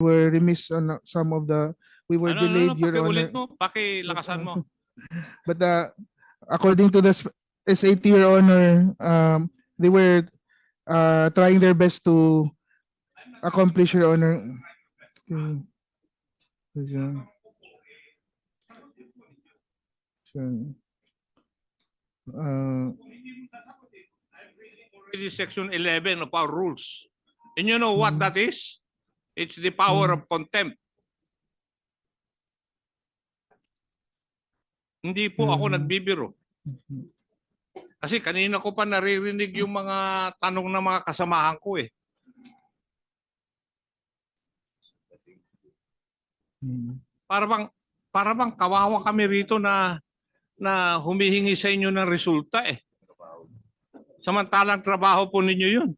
were remiss on uh, some of the, we were Ano, ano, delayed, ano, Your pakiulit Honor. mo, pakilakasan mo. But uh, according to the SAT, Your Honor, um, they were uh, trying their best to accomplish, Your Honor. Okay. So- so, uh, section 11 of our rules. And you know what Mm. that is? It's the power Mm. of contempt. Hindi po ako Mm. nagbibiro. Kasi kanina ko pa naririnig yung mga tanong ng mga kasamahan ko eh. mm, Para bang para bang kawawa kami rito na na humihingi sa inyo ng resulta eh. Samantalang trabaho po ninyo yun.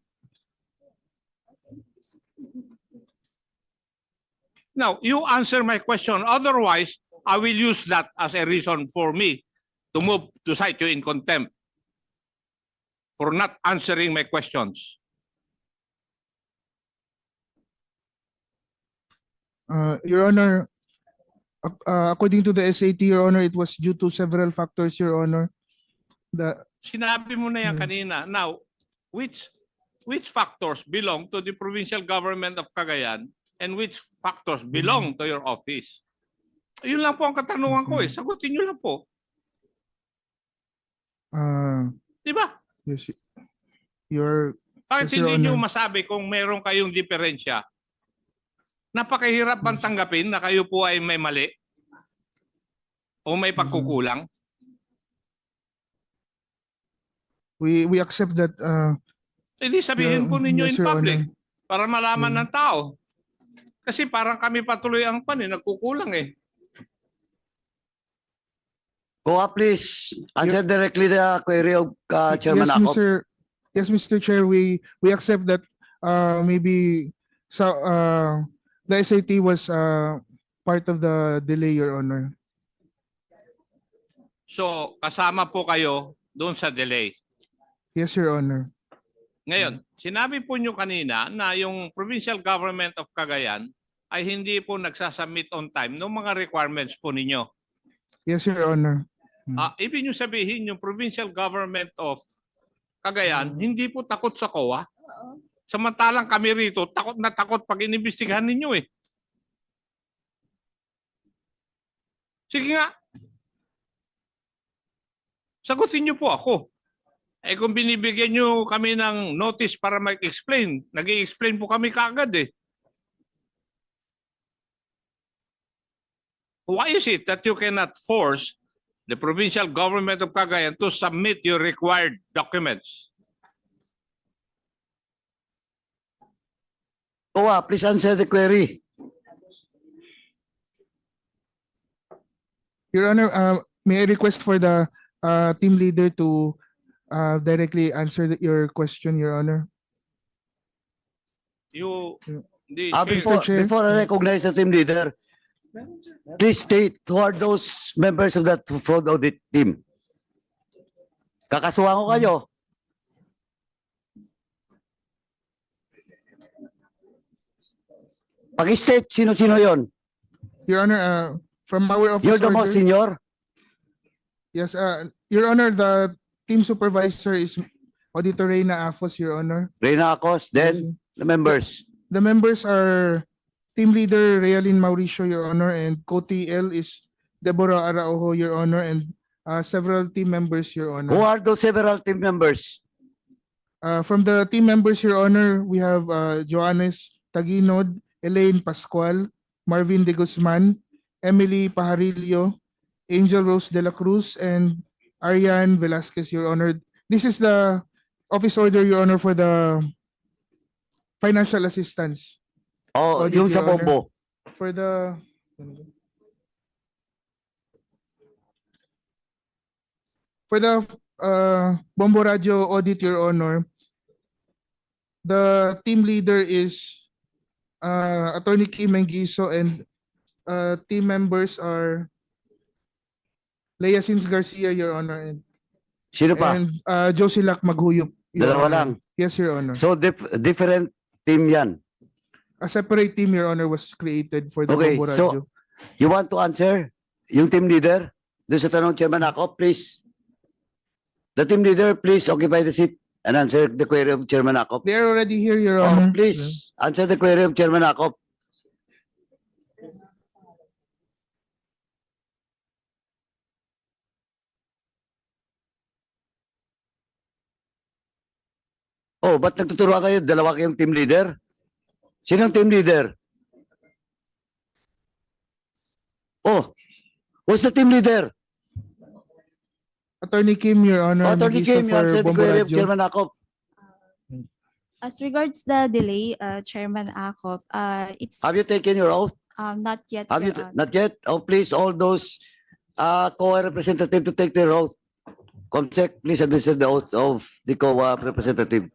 Now, you answer my question. Otherwise, I will use that as a reason for me to move to cite you in contempt for not answering my questions. Uh, Your Honor, uh, according to the SAT, Your Honor, it was due to several factors, Your Honor. The, Sinabi mo na yan Hmm. kanina. Now, which which factors belong to the provincial government of Cagayan and which factors belong to your office? Yun lang po ang katanungan ko eh. Mhm. Sagutin nyo lang po. uh, Di ba? yes, your, Bakit Yes, Your hindi nyo Honor. masabi kung meron kayong diferensya? Napakahirap bang tanggapin na kayo po ay may mali? O may Mm-hmm. pagkukulang? we, we accept that, uh, Hindi sabihin Your- po ninyo in yes, Your public Honor. para malaman Mm. ng tao. Kasi parang kami patuloy ang pan eh, nagkukulang eh. Go up, please. Answer directly the query of uh, Chairman yes, Akop. Mr. Yes, Mr. Chair, we, we accept that, uh, maybe, so, uh, the SAT was, uh, part of the delay, Your Honor. So, kasama po kayo doon sa delay. Yes, Your Honor. Ngayon, sinabi po nyo kanina na yung provincial government of Cagayan ay hindi po nagsasubmit on time ng mga requirements po ninyo. Yes, Your Honor. Ah, ibig nyo sabihin yung provincial government of Cagayan hindi po takot sa COA. Samantalang kami rito, takot na takot pag inimbestigahan ninyo eh. Sige nga. Sagutin niyo po ako. Eh kung binibigyan niyo kami ng notice para mag-explain, nag explain po kami kaagad eh. Why is it that you cannot force the provincial government of Cagayan to submit your required documents? Go up, please answer the query. Your Honor, uh, may I request for the, uh, team leader to, uh, directly answer the- your question, Your Honor? You, the Uh, before, before I recognize the team leader, please state who are those members of that fraud audit team. Kakasuhan ko kayo. Pag-state, sino-sino yon? Your Honor, uh, from our office You're the most order- senior? Yes, uh, Your Honor, the team supervisor is Auditor Reyna Afos, Your Honor. Reyna Acos, then the members. The members are Team Leader Realin Mauricio, Your Honor, and co-TL is Deborah Araujo, Your Honor, and uh, several team members, Your Honor. Who Honor. are those several team members? Uh, from the team members, Your Honor, we have uh, Joannes Taginod, Elaine Pascual, Marvin De Guzman, Emily Pajarillo, Angel Rose De La Cruz, and Ariane Velasquez, Your Honor. This is the office order, Your Honor, for the financial assistance. Oh, Audit, yung sa Your Honor. bombo. For the for the uh Bombo Radio audit, Your Honor, the team leader is uh Attorney Kim Mengiso and uh team members are Leia Sins Garcia, Your Honor, and Sino pa? and uh Josie Lac Maghuyop. Your Dalawa Honor. lang. Yes, Your Honor. So dif- different team yan. A separate team, Your Honor, was created for the Okay, Bombo so- Radio. You want to answer? Yung team leader? Doon sa tanong, Chairman ako, please. The team leader, please occupy the seat and answer the query of Chairman Akop. They are already here, Your Oh, Honor. please, answer the query of Chairman Akop. Oh, ba't nagtuturuan kayo? Dalawa kayong team leader? Sinong team leader? Oh, who's the team leader? Attorney Kim, Your Honor. Oh, Attorney Kim, you for the query of Chairman Akop. As regards the delay, uh, Chairman Akop, uh, it's Have you taken your oath? um, not yet. Have you, Your t- Honor. not yet? Oh, please, all those uh, COA representative to take their oath. Comsec, please administer the oath of the COA representative.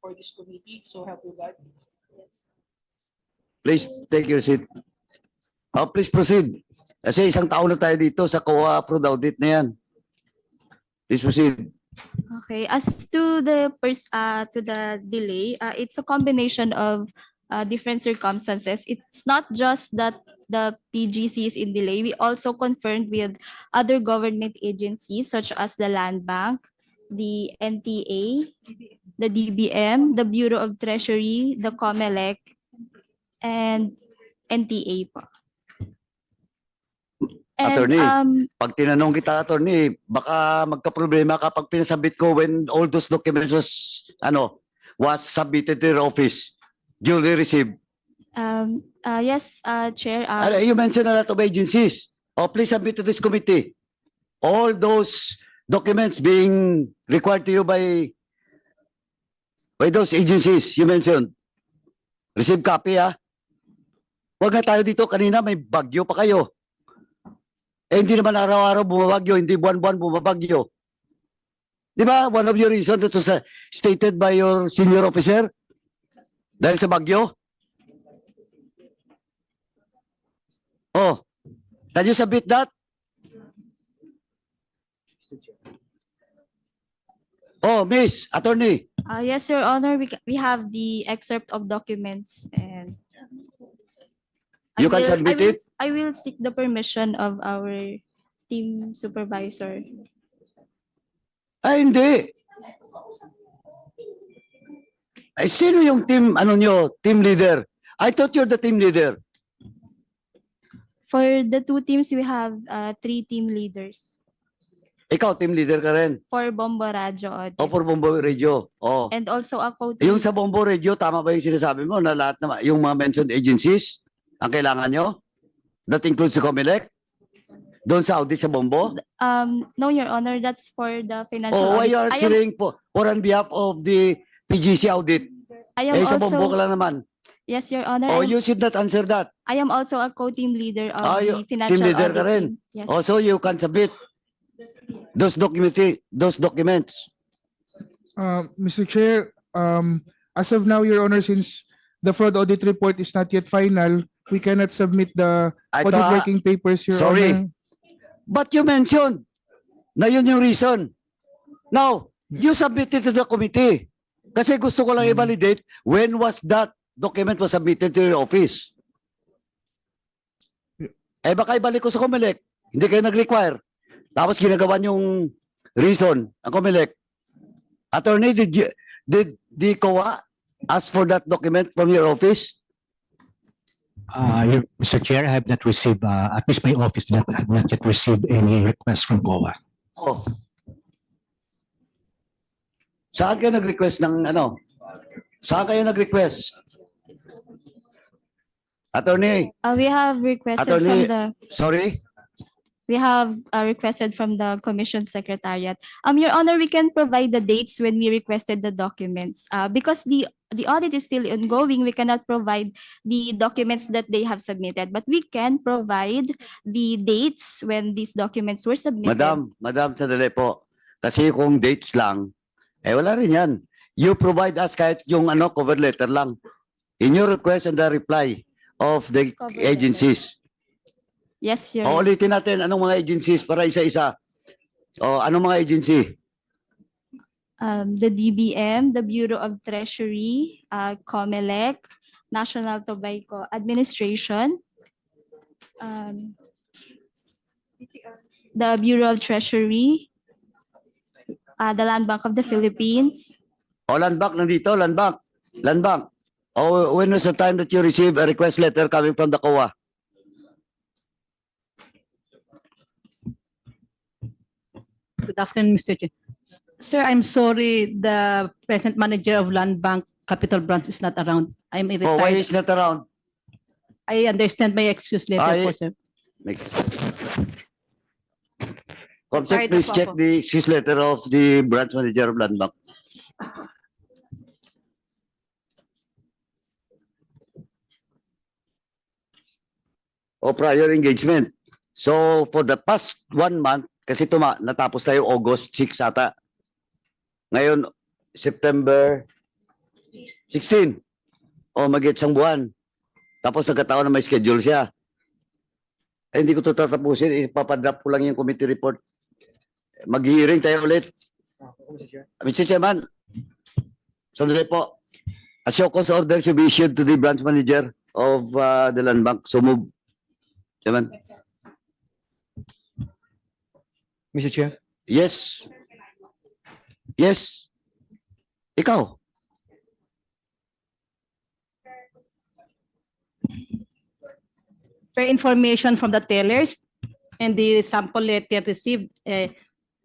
For this committee, so help you God. Please take your seat. Oh, please proceed. Kasi isang taon na tayo dito sa COA fraud audit na yan. Please proceed. Okay, as to the first, uh, to the delay, uh, it's a combination of uh, different circumstances. It's not just that the PGC is in delay. We also confirmed with other government agencies such as the Land Bank, the NTA, the DBM, the Bureau of Treasury, the COMELEC, and NTA po. And, Attorney. um, Pag tinanong kita, attorney, baka magka-problema kapag pinasabit ko when all those documents was, ano, was submitted to your office, duly received. Um, uh, yes, uh, Chair, uh, you mentioned a lot of agencies. Oh, please submit to this committee. All those documents being required to you by by those agencies you mentioned. Receive copy, ha? Huwag na tayo dito. Kanina may bagyo pa kayo. Eh, hindi naman araw-araw bumabagyo. Hindi buwan-buwan bumabagyo. Di ba? One of your reasons that was stated by your senior officer? Dahil sa bagyo? Oh, can you submit that? Oh, Miss Attorney, Uh, yes, Your Honor, we, we have the excerpt of documents and. You can will- I submit will it? I will seek the permission of our team supervisor. ay hindi. Ay, sino yung team, ano nyo, team leader? I thought you're the team leader. For the two teams, we have uh, three team leaders Ikaw, team leader ka rin. for Bombo Radio Audit. O for Bombo Radio. Oh. And also a co Yung sa Bombo Radio, tama ba yung sinasabi mo na lahat na yung mga mentioned agencies ang kailangan nyo? That includes the COMELEC? Doon sa audit sa Bombo? Um, no, Your Honor, that's for the financial. Oh, why audit. you are I am, for, for on behalf of the PGC audit? I am Eh, sa Bombo ka lang naman. Yes, Your Honor, Oh, I'm- you should not answer that. I am also a co-team leader of Ah, you- the financial leader ka audit rin. team. Yes. Also, you can submit those document, those documents. Uh, Mr. Chair, um, as of now, Your Honor, since the fraud audit report is not yet final, we cannot submit the I audit thought, working papers, Your Sorry. Honor. but you mentioned na yun yung reason. Now, you submit it to the committee. Kasi gusto ko lang Hmm. i-validate when was that document was submitted to your office. Eh baka ibalik ko sa Comelec. Hindi kayo nag-require. Tapos ginagawa yung reason ang Comelec. Attorney, did you, did the COA ask for that document from your office? Uh, Mr. Chair, I have not received, uh, at least my office not, have not yet received any request from COA. Oh. Saan kayo nag-request ng ano? Saan kayo nag-request? Attorney, Uh, we have requested Attorney- from the, sorry? we have uh, requested from the commission secretariat. Um, Your Honor, we can provide the dates when we requested the documents. Uh, because the, the audit is still ongoing, we cannot provide the documents that they have submitted. But we can provide the dates when these documents were submitted. Madam, madam, sandali po. Kasi kung dates lang, eh wala rin yan. You provide us kahit yung ano, cover letter lang. In your request and the reply of the agencies. Yes, Your O ulitin natin anong mga agencies para isa-isa. O anong mga agency? Um, the DBM, the Bureau of Treasury, uh, COMELEC, National Tobacco Administration, um, the Bureau of Treasury, uh, the Land Bank of the Philippines, O land bank nandito, land bank. Land bank. O when was the time that you received a request letter coming from the COA? Good afternoon, Mr. Chair. Sir, I'm sorry, the present manager of Land Bank Capital Branch is not around. I'm a Oh, why retired. is not around? I understand my excuse letter Ay- po, sir. Next. Sorry Comsec, na please check the excuse letter of the branch manager of land bank. O prior engagement. So for the past one month, kasi tuma, natapos tayo August 6 ata. Ngayon, September 16. O mag isang buwan. Tapos nagkataon na may schedule siya. Eh, hindi ko ito tatapusin. Ipapadrop ko lang yung committee report. Mag-hearing tayo ulit. Mr. Chairman, sandali po. A show cause order should be issued to the branch manager of uh, the land bank. So move. Chairman. Mr. Chair, Yes. Yes. Ikaw. Per information from the tellers and the sample letter received eh,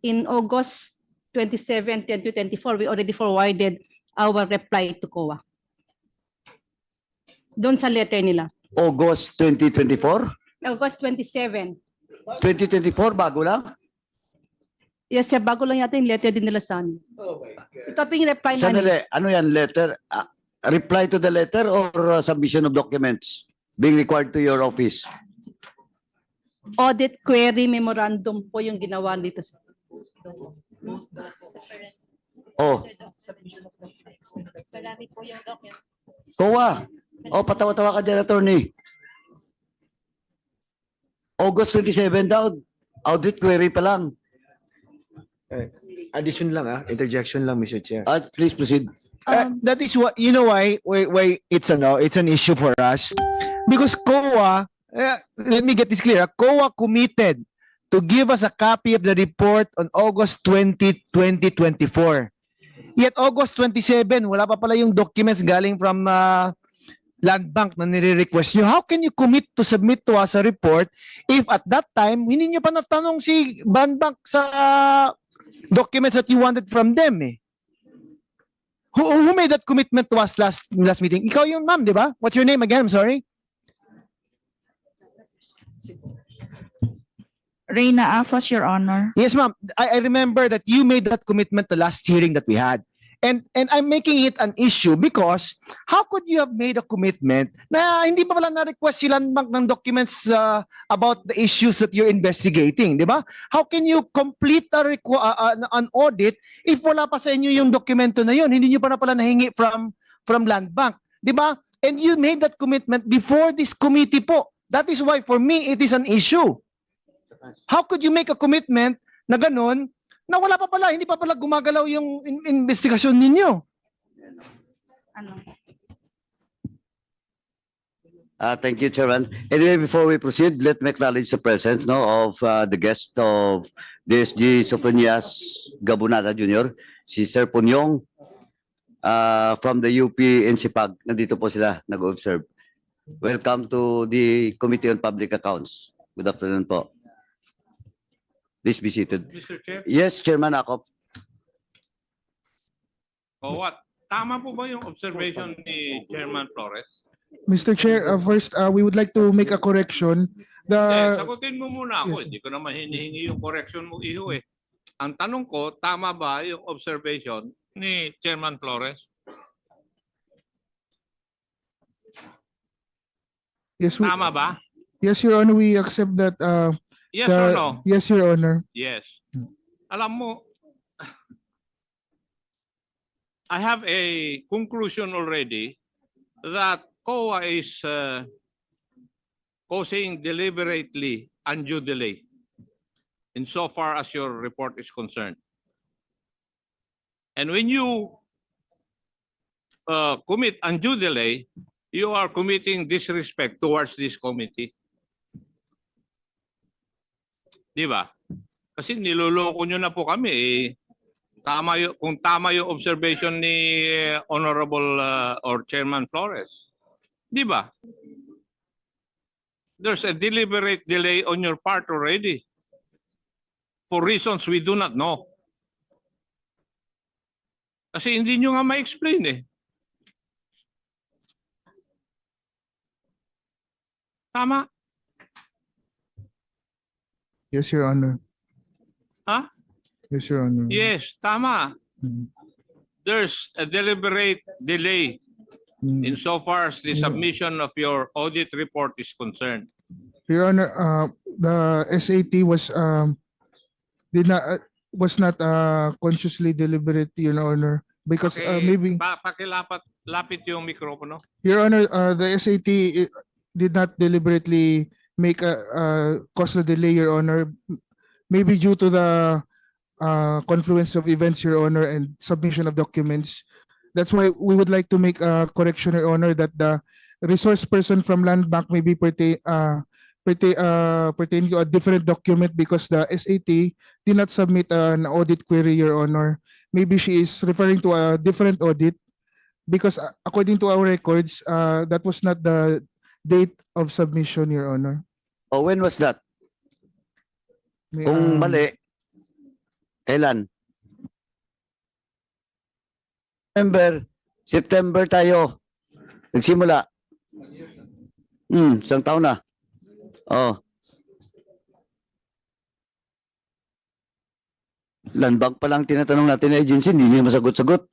in August 27, 2024, we already forwarded our reply to COA. Doon sa letter nila. August 2024? August 27. 2024, bago lang? Yes, sir, bago lang yata yung letter din nila sa amin. Ito po yung reply namin. Sandali, ano yan, letter? ah, reply to the letter or uh, submission of documents being required to your office? audit query memorandum po yung ginawa dito. sir. Oh. Kowa. Oh, patawa-tawa ka dyan, attorney. August 27 daw. Audit query pa lang. addition lang ah, interjection lang, Mr. Chair. Uh, please proceed. Uh, that is what, you know why, why, why it's a no, it's an issue for us? Because COA, uh, let me get this clear, ah, COA committed to give us a copy of the report on August 20, 2024. Yet August 27, wala pa pala yung documents galing from uh, Land Bank na nire-request nyo. How can you commit to submit to us a report if at that time, hindi nyo pa natanong si Land Bank sa uh, documents that you wanted from them eh? Who, who made that commitment to us last last meeting? Ikaw yung ma'am, di ba? What's your name again? I'm sorry. Reina Afos, Your Honor. Yes, ma'am. I, I remember that you made that commitment the last hearing that we had. And and I'm making it an issue because how could you have made a commitment na hindi pa pala na-request si Land Bank ng documents uh, about the issues that you're investigating, di ba? How can you complete a requ- uh, an audit if wala pa sa inyo yung dokumento na yun? Hindi nyo pa na pala nahingi from from Land Bank, di ba? And you made that commitment before this committee po. That is why for me it is an issue. How could you make a commitment na ganun na wala pa pala, hindi pa pala gumagalaw yung in- investigasyon ninyo? Ano? Uh, thank you, Chairman. Anyway, before we proceed, let me acknowledge the presence no, of uh, the guest of DSG Soponias Gabunata Jr., si Sir Punyong uh, from the UP NCPAG. Nandito po sila, nag-observe. Welcome to the Committee on Public Accounts. Good afternoon po. Please be seated. Mr. Chair, Yes, Chairman Akop. o what? Tama po ba yung observation ni Chairman Flores? Mr. Chair, uh, first, uh, we would like to make a correction. Eh, The, sagutin mo muna ako. yes. Hindi ko naman hinihingi yung correction mo, iho eh. Ang tanong ko, tama ba yung observation ni Chairman Flores? yes, we, Tama ba? yes, Your Honor, we accept that. Uh, Yes the- or no? Yes, Your Honor. Yes. Alam mo, I have a conclusion already that COA is uh, causing deliberately undue delay. insofar as your report is concerned. And when you uh, commit undue delay, you are committing disrespect towards this committee. Di ba? Kasi niloloko nyo na po kami eh. Tama yung, kung tama yung observation ni eh, Honorable uh, or Chairman Flores. Di ba? There's a deliberate delay on your part already. For reasons we do not know. Kasi hindi nyo nga ma-explain eh. Tama? Yes, Your Honor. Ha? Yes, Your Honor. Yes, tama. Mm. There's a deliberate delay Mm. insofar as the submission of your audit report is concerned. Your Honor, uh, the SAT was um did not uh, was not uh consciously deliberate, Your Honor, because uh, Okay, maybe Pa pakilapat lapit yung mikropono. Your Honor, uh, the SAT did not deliberately make a uh, cause the delay, Your Honor. Maybe due to the uh, confluence of events, Your Honor, and submission of documents. That's why we would like to make a correction, Your Honor, that the resource person from Land Bank may be pertain uh, pertain uh, pertaining to a different document because the SAT did not submit an audit query, Your Honor. Maybe she is referring to a different audit because uh, according to our records, uh, that was not the date of submission, Your Honor. Oh, when was that? May, Kung um, mali, kailan? September, September tayo. Nagsimula. Hmm, isang taon na. Oh. Land Bank pa lang tinatanong natin na agency, hindi niya masagot-sagot.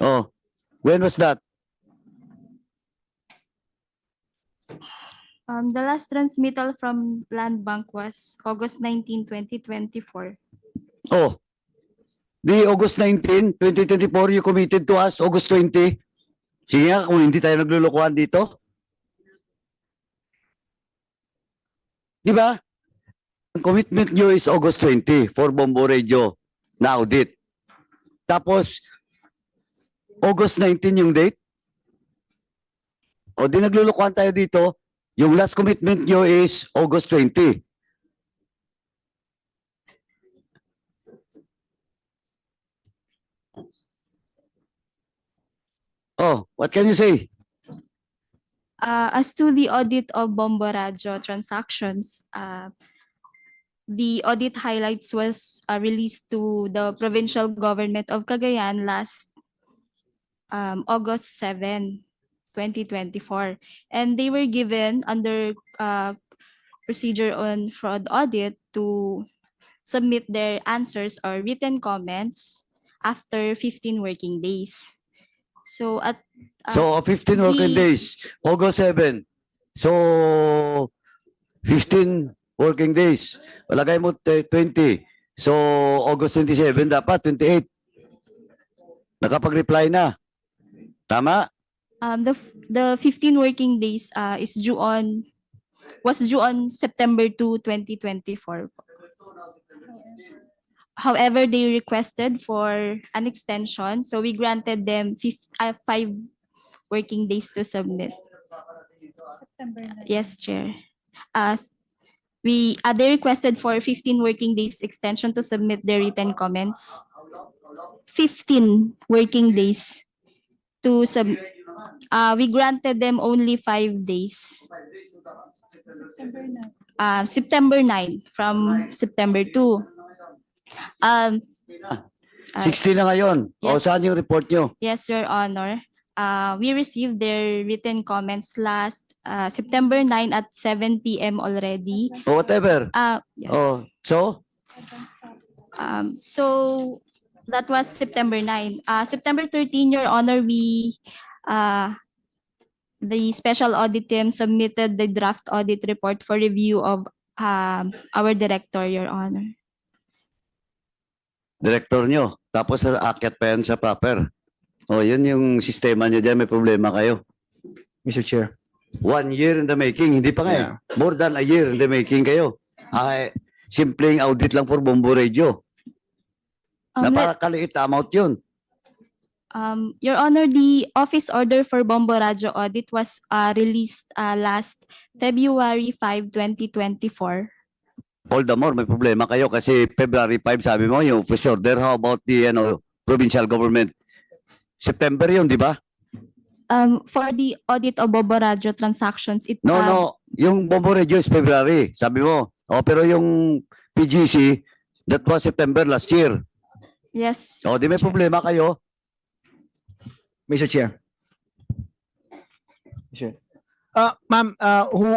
Oh, when was that? Um, the last transmittal from Land Bank was August 19, 2024. Oh, the August 19, 2024, you committed to us, August 20. Sige nga, kung hindi tayo naglulukuhan dito. Di ba? Ang commitment nyo is August 20 for Bombo Radio na audit. Tapos, August 19 yung date. O di naglulukuhan tayo dito, yung last commitment nyo is August 20. Oh, what can you say? Uh, as to the audit of Bombo Radio transactions, uh, the audit highlights was uh, released to the provincial government of Cagayan last um, August 7, 2024. And they were given under uh, procedure on fraud audit to submit their answers or written comments after 15 working days. So at uh, So, 15 working the- days, August 7. So, 15 working days. Walagay mo te- 20. So, August 27 dapat, 28. Nakapag-reply na. Tama? Um, the, the fifteen working days, uh, is due on, was due on September 2, 2024. However, they requested for an extension, so we granted them fif- uh, five working days to submit. September. Yes, Chair. Uh, we, uh, they requested for fifteen working days extension to submit their written comments. Fifteen working days to sub, uh, we granted them only five days. Uh, September 9 from September 2. Um, uh, 60 na ngayon. O, Yes. saan yung report nyo? Yes, Your Honor. Uh, we received their written comments last uh, September 9 at 7 p.m. already. O, whatever. Uh, yeah. O, so? Um, so that was September 9. Uh, September 13, Your Honor, we, uh, the special audit team submitted the draft audit report for review of um, our director, Your Honor. Director nyo. Tapos, aakyat pa yan sa proper. O, yun yung sistema nyo dyan. May problema kayo. Mr. Chair. One year in the making. Hindi pa nga eh. More than a year in the making kayo. Ay, simpleng audit lang for Bombo Radio. Um, Napakaliit na amount yun. Um, Your Honor, the office order for Bombo Radio audit was uh, released uh, last February 5, 2024. All the more, may problema kayo kasi February 5 sabi mo yung office order. How about the ano, provincial government? September yun, di ba? Um, for the audit of Bombo Radio transactions, it No, uh, no. Yung Bombo Radio is February, sabi mo. O, pero yung PGC, that was September last year. yes. O, di may problema kayo. Mr. Chair. Sure. Uh, ma'am, uh, who